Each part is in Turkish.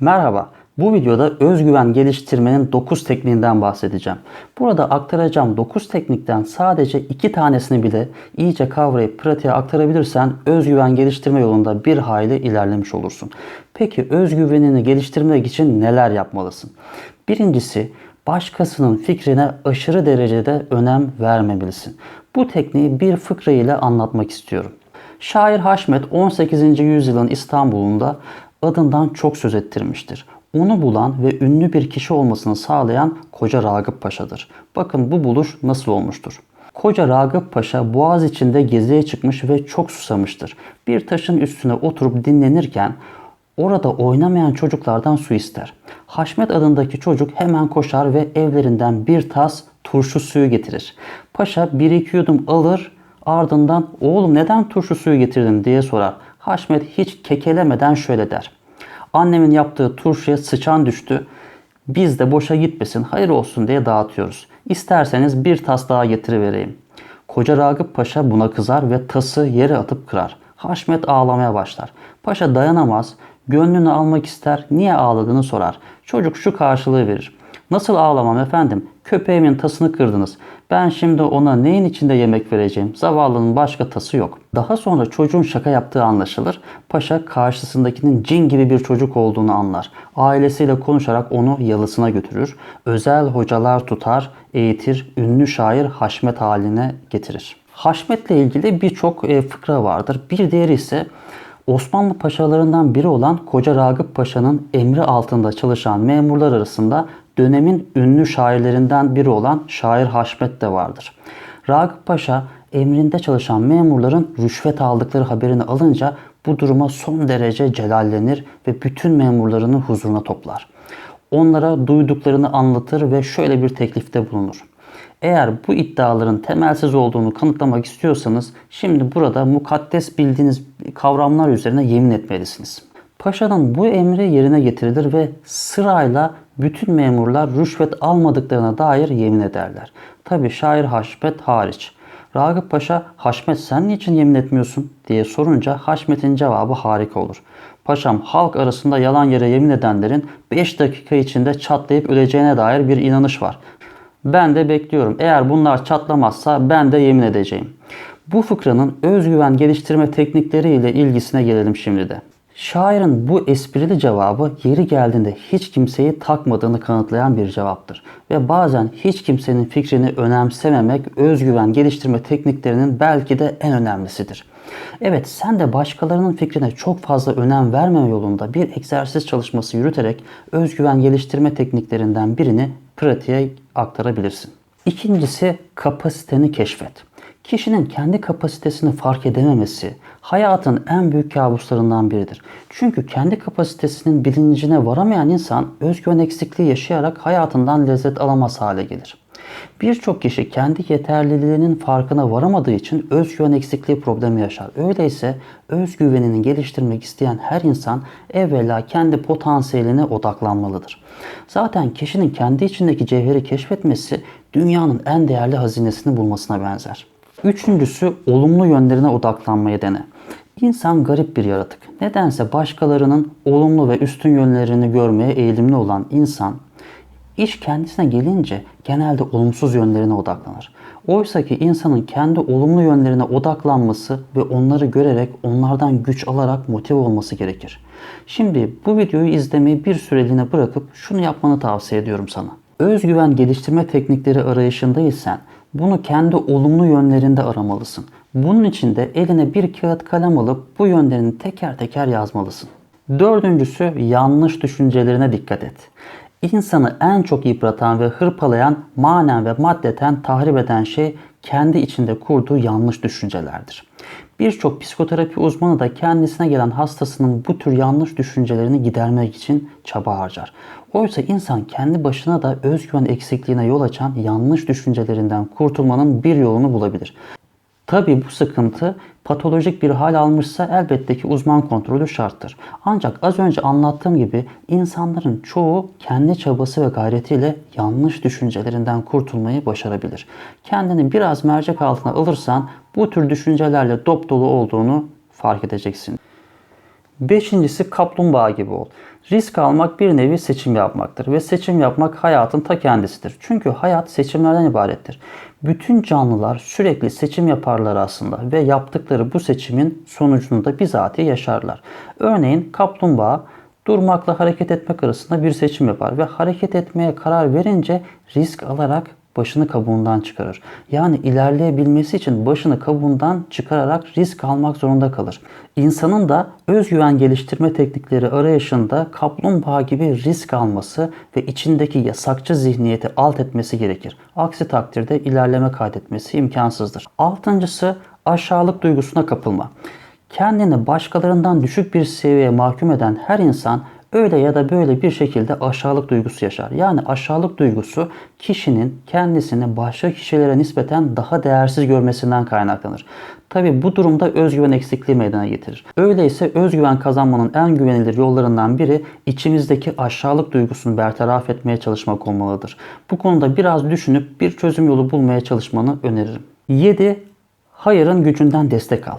Merhaba. Bu videoda özgüven geliştirmenin 9 tekniğinden bahsedeceğim. Burada aktaracağım 9 teknikten sadece 2 tanesini bile iyice kavrayıp pratiğe aktarabilirsen özgüven geliştirme yolunda bir hayli ilerlemiş olursun. Peki özgüvenini geliştirmek için neler yapmalısın? Birincisi başkasının fikrine aşırı derecede önem vermemelisin. Bu tekniği bir fıkra ile anlatmak istiyorum. Şair Haşmet 18. yüzyılın İstanbul'unda adından çok söz ettirmiştir. Onu bulan ve ünlü bir kişi olmasını sağlayan Koca Ragıp Paşa'dır. Bakın bu buluş nasıl olmuştur. Koca Ragıp Paşa boğaz içinde geziye çıkmış ve çok susamıştır. Bir taşın üstüne oturup dinlenirken orada oynamayan çocuklardan su ister. Haşmet adındaki çocuk hemen koşar ve evlerinden bir tas turşu suyu getirir. Paşa bir iki yudum alır ardından oğlum neden turşu suyu getirdin diye sorar. Haşmet hiç kekelemeden şöyle der. Annemin yaptığı turşuya sıçan düştü. Biz de boşa gitmesin, hayır olsun diye dağıtıyoruz. İsterseniz bir tas daha getirivereyim. Koca Ragıp Paşa buna kızar ve tası yere atıp kırar. Haşmet ağlamaya başlar. Paşa dayanamaz, gönlünü almak ister, niye ağladığını sorar. Çocuk şu karşılığı verir. Nasıl ağlamam efendim? Köpeğimin tasını kırdınız. Ben şimdi ona neyin içinde yemek vereceğim? Zavallının başka tası yok. Daha sonra çocuğun şaka yaptığı anlaşılır. Paşa karşısındakinin cin gibi bir çocuk olduğunu anlar. Ailesiyle konuşarak onu yalısına götürür. Özel hocalar tutar, eğitir, ünlü şair Haşmet haline getirir. Haşmet'le ilgili birçok e, fıkra vardır. Bir diğeri ise Osmanlı paşalarından biri olan Koca Ragıp Paşa'nın emri altında çalışan memurlar arasında dönemin ünlü şairlerinden biri olan şair Haşmet de vardır. Ragıp Paşa emrinde çalışan memurların rüşvet aldıkları haberini alınca bu duruma son derece celallenir ve bütün memurlarını huzuruna toplar. Onlara duyduklarını anlatır ve şöyle bir teklifte bulunur. Eğer bu iddiaların temelsiz olduğunu kanıtlamak istiyorsanız şimdi burada mukaddes bildiğiniz kavramlar üzerine yemin etmelisiniz. Paşa'nın bu emri yerine getirilir ve sırayla bütün memurlar rüşvet almadıklarına dair yemin ederler. Tabi şair Haşmet hariç. Ragıp Paşa Haşmet sen niçin yemin etmiyorsun diye sorunca Haşmet'in cevabı harika olur. Paşam halk arasında yalan yere yemin edenlerin 5 dakika içinde çatlayıp öleceğine dair bir inanış var. Ben de bekliyorum. Eğer bunlar çatlamazsa ben de yemin edeceğim. Bu fıkranın özgüven geliştirme teknikleriyle ilgisine gelelim şimdi de. Şairin bu esprili cevabı yeri geldiğinde hiç kimseyi takmadığını kanıtlayan bir cevaptır. Ve bazen hiç kimsenin fikrini önemsememek özgüven geliştirme tekniklerinin belki de en önemlisidir. Evet sen de başkalarının fikrine çok fazla önem vermeme yolunda bir egzersiz çalışması yürüterek özgüven geliştirme tekniklerinden birini pratiğe aktarabilirsin. İkincisi kapasiteni keşfet. Kişinin kendi kapasitesini fark edememesi hayatın en büyük kabuslarından biridir. Çünkü kendi kapasitesinin bilincine varamayan insan özgüven eksikliği yaşayarak hayatından lezzet alamaz hale gelir. Birçok kişi kendi yeterliliğinin farkına varamadığı için özgüven eksikliği problemi yaşar. Öyleyse özgüvenini geliştirmek isteyen her insan evvela kendi potansiyeline odaklanmalıdır. Zaten kişinin kendi içindeki cevheri keşfetmesi dünyanın en değerli hazinesini bulmasına benzer. Üçüncüsü olumlu yönlerine odaklanmayı dene. İnsan garip bir yaratık. Nedense başkalarının olumlu ve üstün yönlerini görmeye eğilimli olan insan iş kendisine gelince genelde olumsuz yönlerine odaklanır. Oysa ki insanın kendi olumlu yönlerine odaklanması ve onları görerek onlardan güç alarak motive olması gerekir. Şimdi bu videoyu izlemeyi bir süreliğine bırakıp şunu yapmanı tavsiye ediyorum sana. Özgüven geliştirme teknikleri arayışındaysan bunu kendi olumlu yönlerinde aramalısın. Bunun için de eline bir kağıt kalem alıp bu yönlerini teker teker yazmalısın. Dördüncüsü yanlış düşüncelerine dikkat et. İnsanı en çok yıpratan ve hırpalayan, manen ve maddeten tahrip eden şey kendi içinde kurduğu yanlış düşüncelerdir. Birçok psikoterapi uzmanı da kendisine gelen hastasının bu tür yanlış düşüncelerini gidermek için çaba harcar. Oysa insan kendi başına da özgüven eksikliğine yol açan yanlış düşüncelerinden kurtulmanın bir yolunu bulabilir. Tabi bu sıkıntı patolojik bir hal almışsa elbette ki uzman kontrolü şarttır. Ancak az önce anlattığım gibi insanların çoğu kendi çabası ve gayretiyle yanlış düşüncelerinden kurtulmayı başarabilir. Kendini biraz mercek altına alırsan bu tür düşüncelerle dop dolu olduğunu fark edeceksin. Beşincisi kaplumbağa gibi ol. Risk almak bir nevi seçim yapmaktır ve seçim yapmak hayatın ta kendisidir. Çünkü hayat seçimlerden ibarettir. Bütün canlılar sürekli seçim yaparlar aslında ve yaptıkları bu seçimin sonucunu da bizatihi yaşarlar. Örneğin kaplumbağa durmakla hareket etmek arasında bir seçim yapar ve hareket etmeye karar verince risk alarak başını kabuğundan çıkarır. Yani ilerleyebilmesi için başını kabuğundan çıkararak risk almak zorunda kalır. İnsanın da özgüven geliştirme teknikleri arayışında kaplumbağa gibi risk alması ve içindeki yasakçı zihniyeti alt etmesi gerekir. Aksi takdirde ilerleme kaydetmesi imkansızdır. Altıncısı aşağılık duygusuna kapılma. Kendini başkalarından düşük bir seviyeye mahkum eden her insan öyle ya da böyle bir şekilde aşağılık duygusu yaşar. Yani aşağılık duygusu kişinin kendisini başka kişilere nispeten daha değersiz görmesinden kaynaklanır. Tabi bu durumda özgüven eksikliği meydana getirir. Öyleyse özgüven kazanmanın en güvenilir yollarından biri içimizdeki aşağılık duygusunu bertaraf etmeye çalışmak olmalıdır. Bu konuda biraz düşünüp bir çözüm yolu bulmaya çalışmanı öneririm. 7. Hayırın gücünden destek al.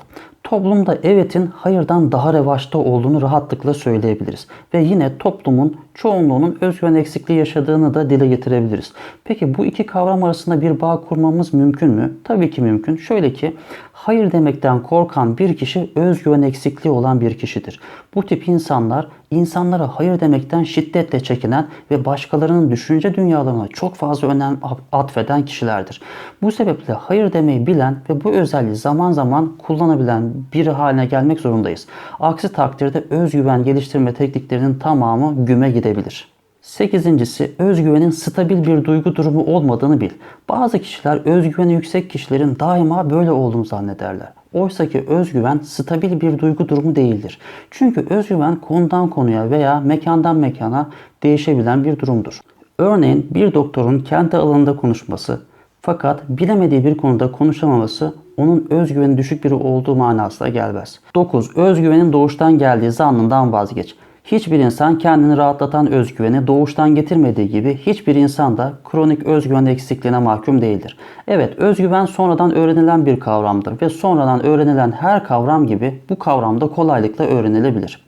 Toplumda evetin hayırdan daha revaçta olduğunu rahatlıkla söyleyebiliriz. Ve yine toplumun çoğunluğunun özgüven eksikliği yaşadığını da dile getirebiliriz. Peki bu iki kavram arasında bir bağ kurmamız mümkün mü? Tabii ki mümkün. Şöyle ki hayır demekten korkan bir kişi özgüven eksikliği olan bir kişidir. Bu tip insanlar insanlara hayır demekten şiddetle çekinen ve başkalarının düşünce dünyalarına çok fazla önem atfeden kişilerdir. Bu sebeple hayır demeyi bilen ve bu özelliği zaman zaman kullanabilen biri haline gelmek zorundayız. Aksi takdirde özgüven geliştirme tekniklerinin tamamı güme gidebilir. Sekizincisi özgüvenin stabil bir duygu durumu olmadığını bil. Bazı kişiler özgüveni yüksek kişilerin daima böyle olduğunu zannederler. Oysa ki özgüven stabil bir duygu durumu değildir. Çünkü özgüven konudan konuya veya mekandan mekana değişebilen bir durumdur. Örneğin bir doktorun kendi alanında konuşması fakat bilemediği bir konuda konuşamaması onun özgüveni düşük biri olduğu manasına gelmez. 9. Özgüvenin doğuştan geldiği zannından vazgeç. Hiçbir insan kendini rahatlatan özgüveni doğuştan getirmediği gibi hiçbir insan da kronik özgüven eksikliğine mahkum değildir. Evet özgüven sonradan öğrenilen bir kavramdır ve sonradan öğrenilen her kavram gibi bu kavram da kolaylıkla öğrenilebilir.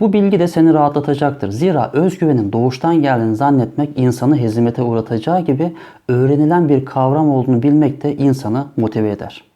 Bu bilgi de seni rahatlatacaktır. Zira özgüvenin doğuştan geldiğini zannetmek insanı hezimete uğratacağı gibi öğrenilen bir kavram olduğunu bilmek de insanı motive eder.